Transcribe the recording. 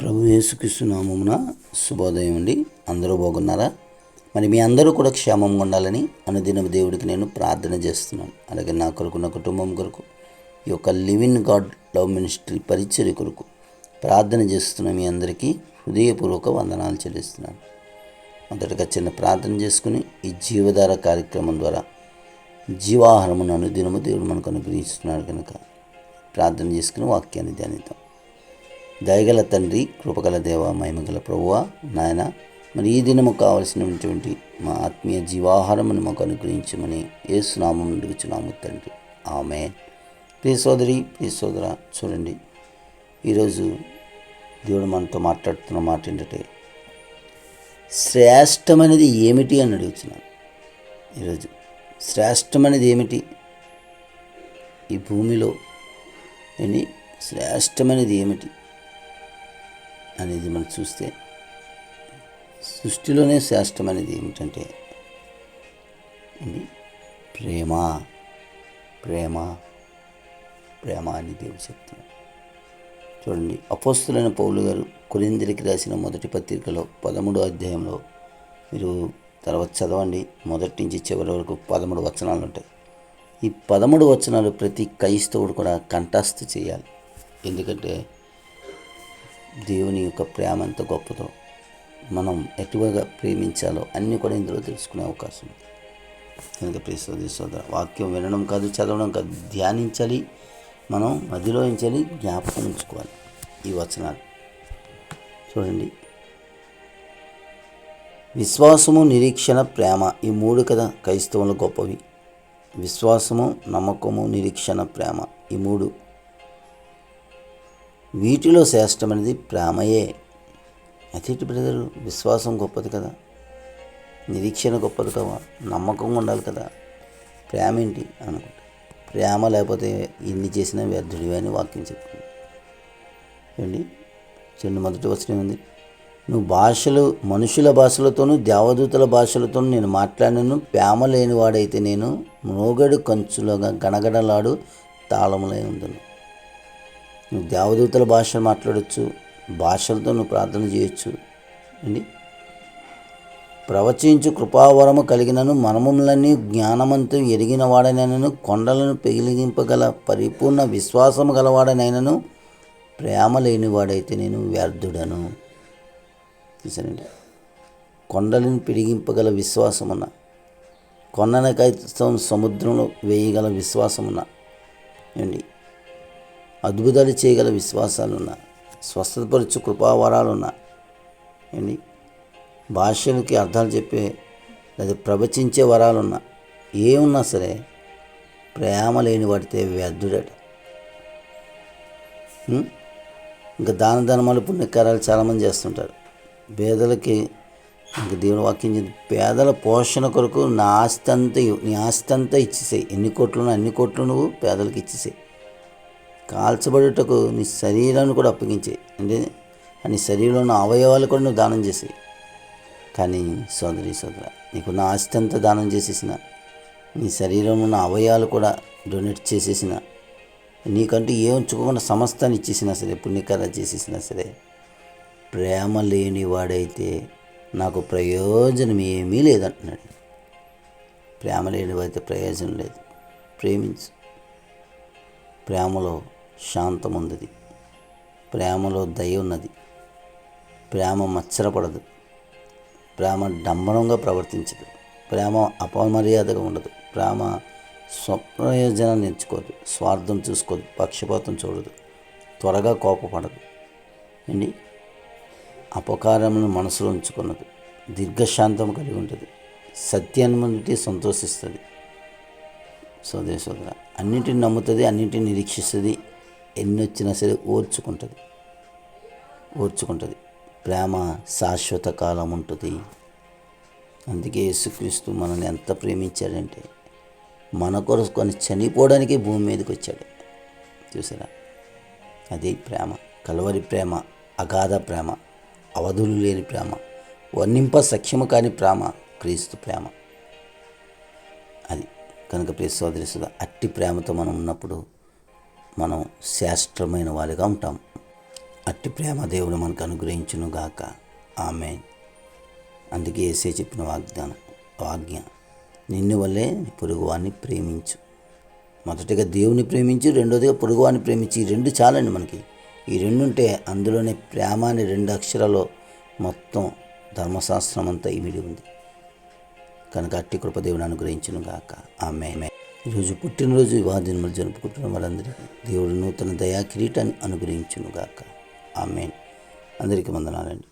ప్రభు యేసుక్రీస్తు నామమున శుభోదయం అండి. అందరూ బాగున్నారా? మరి మీ అందరూ కూడా క్షేమంగా ఉండాలని అనుదిన దేవుడికి నేను ప్రార్థన చేస్తున్నాను. అలాగే నా కొరకు నా కుటుంబం కొరకు ఈ యొక్క లివిన్ గాడ్ లవ్ మినిస్ట్రీ పరిచర్య కొరకు ప్రార్థన చేస్తున్న మీ అందరికీ హృదయపూర్వక వందనాలు చెల్లిస్తున్నాను. మొదటగా చిన్న ప్రార్థన చేసుకుని ఈ జీవధార కార్యక్రమం ద్వారా జీవాహారమును అనుదినము దేవుడు మనకు అనుగ్రహిస్తున్నాడు కనుక ప్రార్థన చేసుకుని వాక్యాన్ని ధ్యానిద్దాం. దయగల తండ్రి కృపగల దేవ మహిమగల ప్రభువ నాయన మరి ఈ దినము కావలసినటువంటి మా ఆత్మీయ జీవాహారమును మాకు అనుగ్రహించమని ఏసునామం అడుగుచున్నాము తండ్రి. ఆమె ప్రియ సోదరి ప్రియ సోదర చూడండి. ఈరోజు దేవుడు మనతో మాట్లాడుతున్న మాట ఏంటంటే శ్రేష్టమైనది ఏమిటి అని అడుగుతున్నాను. ఈరోజు శ్రేష్టమైనది ఏమిటి? ఈ భూమిలో శ్రేష్టమైనది ఏమిటి? అనేది మనం చూస్తే సృష్టిలోనే శ్రేష్టమైనది ఏమిటంటే ప్రేమ ప్రేమ ప్రేమ అని దేవుడు చెప్తున్నాడు. చూడండి అపోస్తులైన పౌలు గారు కొరిందిరికి రాసిన మొదటి పత్రికలో పదమూడో అధ్యాయంలో మీరు తర్వాత చదవండి. మొదటి నుంచి చివరి వరకు పదమూడు వచనాలు ఉంటాయి. ఈ పదమూడు వచనాలు ప్రతి క్రైస్తవుడు కూడా కంఠస్థ చేయాలి. ఎందుకంటే దేవుని యొక్క ప్రేమ ఎంత గొప్పదో మనం ఎటువగా ప్రేమించాలో అన్నీ కూడా ఇందులో తెలుసుకునే అవకాశం ఉంది. కనుక ప్రియ సోదర వాక్యం వినడం కాదు చదవడం కాదు ధ్యానించాలి మనం మదిలో ఉంచాలి జ్ఞాపకం ఉంచుకోవాలి. ఈ వచనాలు చూడండి. విశ్వాసము నిరీక్షణ ప్రేమ ఈ మూడు కదా క్రైస్తవులు గొప్పవి. విశ్వాసము నమ్మకము నిరీక్షణ ప్రేమ ఈ మూడు వీటిలో శ్రేష్టమైనది ప్రేమయే. అతిటి ప్రజలు విశ్వాసం గొప్పది కదా. నిరీక్షణ గొప్పది కదా. నమ్మకం ఉండాలి కదా. ప్రేమ ఏంటి అనుకుంటా. ప్రేమ లేకపోతే ఎన్ని చేసినా వ్యర్థుడివే అని వాక్యం చెప్తుంది. ఏంటి రెండు మొదటి వచనం ఉంది. నువ్వు భాషలు మనుషుల భాషలతోనూ దేవదూతల భాషలతోనూ నేను మాట్లాడినను. ప్రేమ లేనివాడైతే నేను మ్రోగడు కంచులుగా గణగడలాడు తాళములై ఉందను. నువ్వు దేవదూతల భాష మాట్లాడచ్చు భాషలతో నువ్వు ప్రార్థన చేయొచ్చు అండి ప్రవచించు కృపావరము కలిగినను మనములన్నీ జ్ఞానమంతు ఎరిగిన వాడనైనను కొండలను పెగిలింపగల పరిపూర్ణ విశ్వాసము గలవాడనైనను ప్రేమ లేనివాడైతే నేను వ్యర్థుడను. చూసానండి కొండలను పిడిగింపగల విశ్వాసమున్న కొండనకైతం సముద్రంలో వేయగల విశ్వాసమున్న అండి అద్భుతాలు చేయగల విశ్వాసాలున్నా స్వస్థతపరచు కృపావరాలున్నా. ఏంటి? భాషలకి అర్థాలు చెప్పే లేదా ప్రవచించే వరాలున్నా ఏమున్నా సరే ప్రేమ లేని వాడితే వ్యర్థుడట. ఇంకా దాన ధర్మాలు పుణ్యకార్యాలు చాలామంది చేస్తుంటారు. పేదలకి ఇంక దేవుని వాక్యం చెంది పేదల పోషణ కొరకు నా ఆస్తి అంతా నీ ఆస్తి అంతా ఇచ్చేసాయి. ఎన్ని కోట్లు అన్ని కోట్లు నువ్వు పేదలకు ఇచ్చేసాయి. కాల్చబడుటకు నీ శరీరాన్ని కూడా అప్పగించే. అంటే నీ శరీరంలో ఉన్న అవయవాలు కూడా నువ్వు దానం చేసి. కానీ సోదరి సోదర నీకున్న ఆస్తి అంతా దానం చేసేసిన. నీ శరీరంలో ఉన్న అవయవాలు కూడా డొనేట్ చేసేసిన. నీకంటూ ఏ ఉంచుకోకుండా సమస్తాన్ని ఇచ్చేసినా సరే పుణ్యకార చేసేసినా సరే ప్రేమ లేని వాడైతే నాకు ప్రయోజనం ఏమీ లేదంటున్నాడు. ప్రేమ లేని వాడితే ప్రయోజనం లేదు. ప్రేమించు. ప్రేమలో శాంతముంది ప్రేమలో దయ ఉన్నది ప్రేమ మచ్చరపడదు. ప్రేమ డంబనంగా ప్రవర్తించదు. ప్రేమ అపమర్యాదగా ఉండదు. ప్రేమ స్వప్రయోజనాన్ని ఎంచుకోదు స్వార్థం చూసుకోదు. పక్షపాతం చూడదు. త్వరగా కోపపడదు. అండి అపకారమును మనసులో ఉంచుకున్నది. దీర్ఘశాంతం కలిగి ఉంటుంది. సత్యాన్ని సంతోషిస్తుంది. సోదరి సోదర అన్నింటిని నమ్ముతుంది అన్నింటిని నిరీక్షిస్తుంది. ఎన్ని వచ్చినా సరే ఓర్చుకుంటుంది. ఓర్చుకుంటుంది. ప్రేమ శాశ్వత కాలం ఉంటుంది. అందుకే యేసుక్రీస్తు మనల్ని ఎంత ప్రేమించాడంటే మన కొరకు చనిపోవడానికి భూమి మీదకి వచ్చాడు. చూసారా? అది ప్రేమ. కలవరి ప్రేమ అగాధ ప్రేమ అవధులు లేని ప్రేమ వర్ణింప సఖ్యము కాని ప్రేమ క్రీస్తు ప్రేమ. అది. కనుక ప్రియ సోదరి అట్టి ప్రేమతో మనం ఉన్నప్పుడు మనం శాస్త్రమైన వారిగా ఉంటాం. అట్టి ప్రేమ దేవుడు మనకు అనుగ్రహించును గాక ఆమె అందుకే ఏసే చెప్పిన వాగ్దానం వాజ్ఞ నిన్ను వల్లే పొరుగువాన్ని ప్రేమించు. మొదటిగా దేవుని ప్రేమించి రెండోదిగా పొరుగువాన్ని ప్రేమించి. ఈ రెండు చాలండి మనకి. ఈ రెండు ఉంటే అందులోనే ప్రేమ అనే రెండు అక్షరాలు మొత్తం ధర్మశాస్త్రం అంతా ఇమిడి ఉంది. కనుక అట్టి కృపదేవుని అనుగ్రహించును గాక ఆమె ఈరోజు పుట్టినరోజు వివాహదినములు జరుపుకుంటున్న వారందరికీ దేవుడు నూతన దయా కిరీటాన్ని అనుగ్రహించును గాక ఆమె అందరికీ వందనాలండి.